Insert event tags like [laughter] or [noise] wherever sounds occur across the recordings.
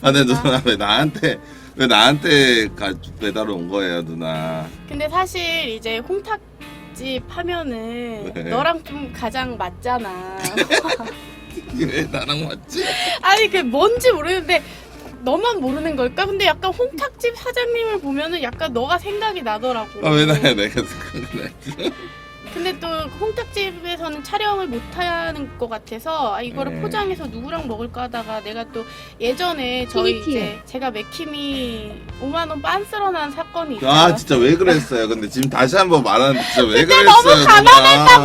아, 근데 누나 왜 나한테 왜 나한테 가 배달 온 거예요, 누나? 근데 사실 이제 홍탁집 하면은 네. 너랑 좀 가장 맞잖아. 왜 나랑 맞지? [laughs] 아니 그 뭔지 모르는데 너만 모르는 걸까? 근데 약간 홍탁집 사장님을 보면은 약간 너가 생각이 나더라고. 아, 왜 나야 내가 생각을 해? 근데 또 홍탁집에서는 촬영을 못 하는 것 같아서 아, 이거를 네. 포장해서 누구랑 먹을까 하다가 내가 또 예전에 저희. 이제 제가 맥힘이 5만 원 빤스러 난 사건이 있어요. 아, 진짜 왜 그랬어요? 근데 지금 다시 한번 말하는데 진짜 왜 그때 그랬어요? 너무 가난했다고.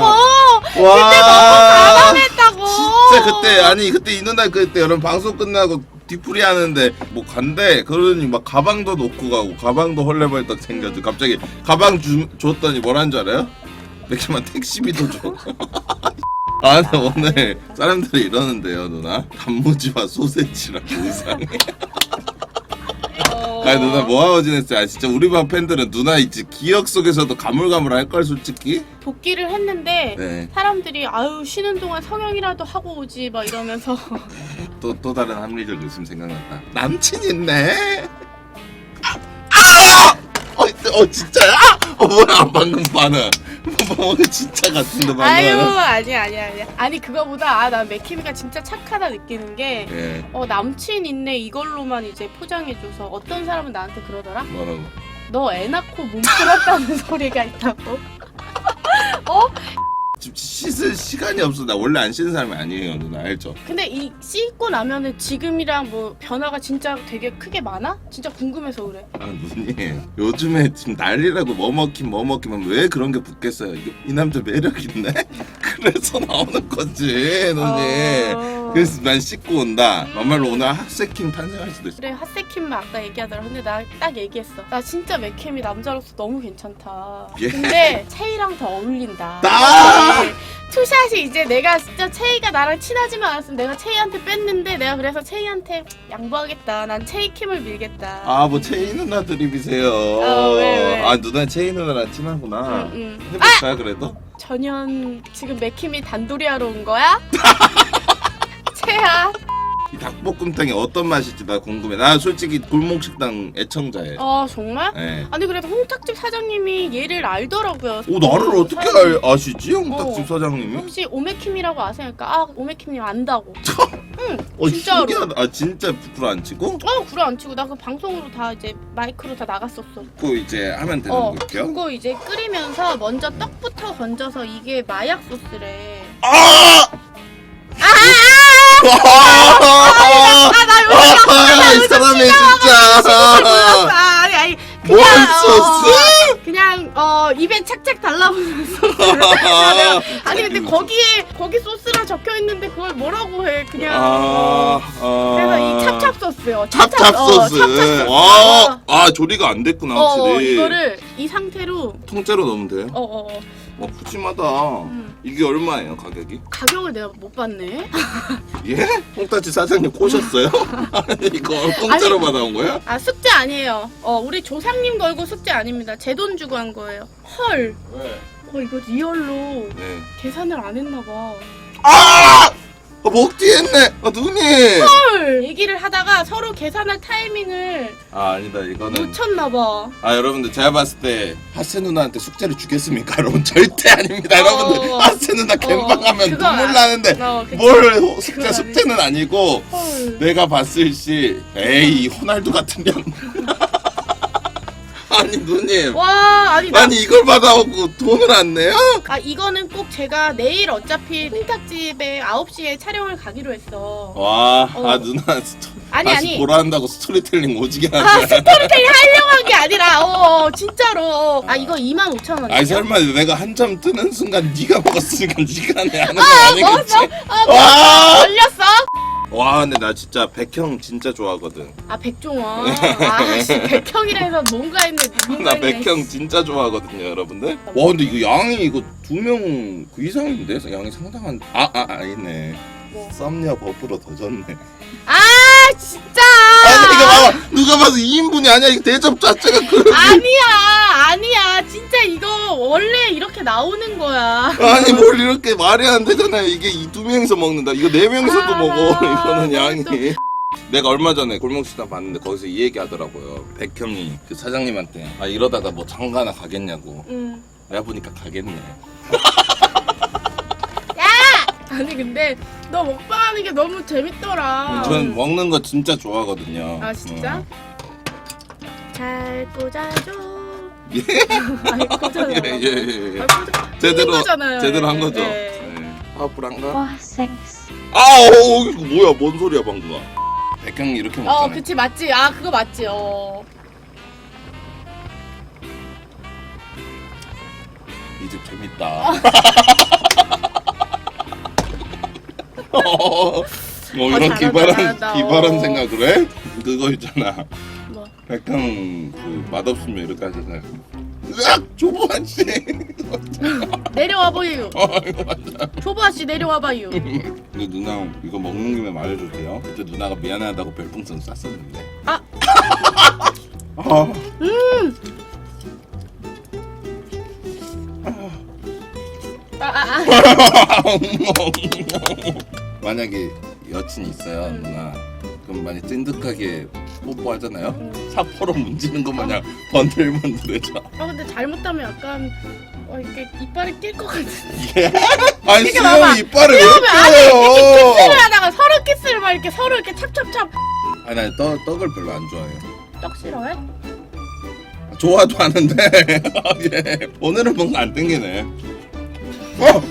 누나? 와. 가난했다고. 진짜 그때 아니 그때 이 누나 그때 여러분 방송 끝나고 뒤풀이 하는데 뭐 간대 그러더니 막 가방도 놓고 가고 가방도 헐레벌떡 챙겨줘 갑자기 가방 주, 줬더니 뭐라는 줄 알아요? 맥주만 택시비도 줘. [laughs] 아 근데 오늘 사람들이 이러는데요 누나 단무지와 소세지랑 의상이 어. 아니 누나 뭐하고 지냈어요? 아 진짜 우리 반 팬들은 누나 있지 기억 속에서도 가물가물할 걸 솔직히 복귀를 했는데 네. 사람들이 아유 쉬는 동안 성형이라도 하고 오지 막 이러면서 [laughs] 또, 또 다른 합리적 의심 생각났다. 남친 있네. 아! 아! 어, 어 진짜야? 어 뭐야 방금 반응. 뭐 진짜 같은데 방금. 아유 반응. 아니야 아니야 아니야 아니 그거보다 아나 맥키미가 진짜 착하다 느끼는 게 예. 어, 남친 있네 이걸로만 이제 포장해줘서 어떤 사람은 나한테 그러더라 뭐라고? 너 애 낳고 몸 풀었다는 [laughs] 소리가 있다고 [laughs] 어? 지금 씻을 시간이 없어. 나 원래 안 씻는 사람이 아니에요 누나 알죠? 근데 이 씻고 나면은 지금이랑 뭐 변화가 진짜 되게 크게 많아? 진짜 궁금해서 그래 아 누님 요즘에 지금 난리라고 뭐 먹긴 뭐 먹기만 왜 그런 게 붙겠어요? 이거, 이 남자 매력 있네. [laughs] 그래서 나오는 거지 누님. 어... 그래서 난 씻고 온다. 막말로 오늘 학생킴 탄생할 수도 있어. 그래 핫세킴만 아까 얘기하더라 근데 나 딱 얘기했어 나 진짜 맥캠이 남자로서 너무 괜찮다 예. 근데 체이랑 더 어울린다 나! 네. 투샷이 이제 내가 진짜 체이가 나랑 친하지만 않았으면 내가 체이한테 뺐는데 내가 그래서 체이한테 양보하겠다 난 체이킴을 밀겠다 아 뭐 체이 누나 드립이세요. 아, 왜, 왜? 아 누나 체이 누나랑 친하구나. 응, 응. 해볼까요 그래도? 전현 지금 맥킴이 단돌이 하러 온 거야? [laughs] 채야 이 닭볶음탕이 어떤 맛일지 나 궁금해. 나 솔직히 골목 식당 애청자예요. 아 정말? 예. 아니 그래도 홍탁집 사장님이 얘를 알더라고요 오 나를 어떻게 알, 아시지 형닭집 어. 사장님이? 혹시 오메킴이라고 아세요? 그러니까 아 오메킴님 안다고 [laughs] 어 진짜로. 신기하다. 아 진짜 부풀 안 치고? 어 구라 안 치고 나 그 방송으로 다 이제 마이크로 다 나갔었어 그 이제 하면 되는 어 거죠? 그거 이제 끓이면서 먼저 떡부터 건져서 이게 마약 소스래 이 사람이 진짜 아, 아니 아니 뭔 그냥 그냥 어 입에 착착 달라붙는 소스를 아, 아니 근데 거기에 거기 소스라 적혀 있는데 그걸 뭐라고 해 그냥 아, 어. 그래서 이 찹찹 소스요 찹찹 어, 소스. 찹찹 소스. 와, 아 조리가 안 됐구나 어, 어, 확실히. 이거를 이 상태로 통째로 넣으면 돼요? 어 어, 어. 와 푸짐하다. 음. 이게 얼마예요 가격이? 가격을 내가 못 봤네 [laughs] 예? 뽕따지 사장님 꼬셨어요? [laughs] 아니 이거 공짜로 아니. 받아온 거야? 아 숙제 아니에요 어 우리 조상님 걸고 숙제 아닙니다 제 돈 주고 한 거예요 헐 왜? 어, 이거 리얼로 네. 계산을 안 했나 봐 아! 아 먹튀 했네. 아 누님. 헐 얘기를 하다가 서로 계산할 타이밍을 아 아니다 이거는. 놓쳤나 봐 아 여러분들 제가 봤을 때 하세 누나한테 숙제를 주겠습니까? [laughs] 여러분 절대 아닙니다. 어. 여러분들 하세 누나 갬방하면 그거 눈물 알- 나는데 어, 그치. 뭘 호- 숙제 숙제는 아니고 헐 내가 봤을 시 에이 호날두 같은 년. [laughs] 아니 누님. 와 아니 나 아니 이걸 받아오고 돈을 안 내요? 아 이거는 꼭 제가 내일 어차피 흰탁집에 9시에 촬영을 가기로 했어 와, 어. 아 누나 스토, 아니, 다시 아니. 보라 한다고 스토리텔링 오지게 아 하네. 스토리텔링 하려고 한 게 아니라 어 진짜로 아 이거 25,000원 아 니 설마 내가 한 점 뜨는 순간 네가 먹었으니까 네가 내 하는 거아 아니겠지? 먹었어? 아 와! 걸렸어? 와 근데 나 진짜 백형 진짜 좋아하거든. 아 백종원 아 씨 백형이라 해서 뭔가 했네 뭔가 나 했네. 백형 진짜 좋아하거든요 여러분들. 와 근데 이거 양이 이거 두 명 그 이상인데 양이 상당한. 아아 아, 아니네. 뭐. 썸녀 버프로 더 졌네. 아 진짜 이거 봐봐 누가 봐도 2인분이 아니야 이거 대접 자체가 그. 아니야 아니야 진짜 이거 원래 이렇게 나오는 거야 아니 뭘 이렇게 말이 안 되잖아요. 이게 이 두 명이서 먹는다. 이거 네 명이서도 아, 먹어. [laughs] 이거는 아, 양이. 또- 내가 얼마 전에 골목식당 봤는데 거기서 이 얘기 하더라고요. 백형이 그 사장님한테 아 이러다가 뭐 장가나 가겠냐고. 응. 내가 보니까 가겠네. 아니 근데 너 먹방하는 게 너무 재밌더라. 저는 먹는 거 진짜 좋아하거든요. 아 진짜? 어. 잘 꽂아줘. 예. 아니 꽂아줘. 예, 예, 예, 예. 아, 꽂아. 제대로 거잖아요. 제대로 한 거죠. 네. 네. 아 불안가? 와 섹스 아우 이거 뭐야? 뭔 소리야 방금? 백형이 이렇게 어, 먹잖아요. 그치 맞지. 아 그거 맞지. 어. 이 집 재밌다. [laughs] [laughs] 어, 이런 잘한다, 기발한 잘한다. 기발한 어. 생각을 해? 그거 있잖아. 뭐. 백형 그 맛없으면 이렇게 하잖아요. 으악 조보한 씨. 내려와. 어 맞아. 조보 아씨 내려와 봐요. [laughs] 근데 누나 이거 먹는 김에 말해도 돼요? 그때 누나가 미안하다고 별풍선 쐈었는데. [laughs] 아. 아. 아, 아, 아. 만약에 여친 있어요 음. 누나 그럼 많이 찐득하게 뽀뽀하잖아요 음. 사포로 문지는 것 마냥 번들번들해져 아 근데 잘못하면 약간 어 이렇게 이빨이 낄 것 같은데. [laughs] 아니 이렇게 봐봐. 수영 이빨을 왜 껴요 키스를 하다가 서로 키스를 막 이렇게 서로 이렇게 찹찹찹. 아니 나 떡, 떡을 별로 안 좋아해요 떡 싫어해? 좋아도 하는데 [laughs] 예. 오늘은 뭔가 안 땡기네 어!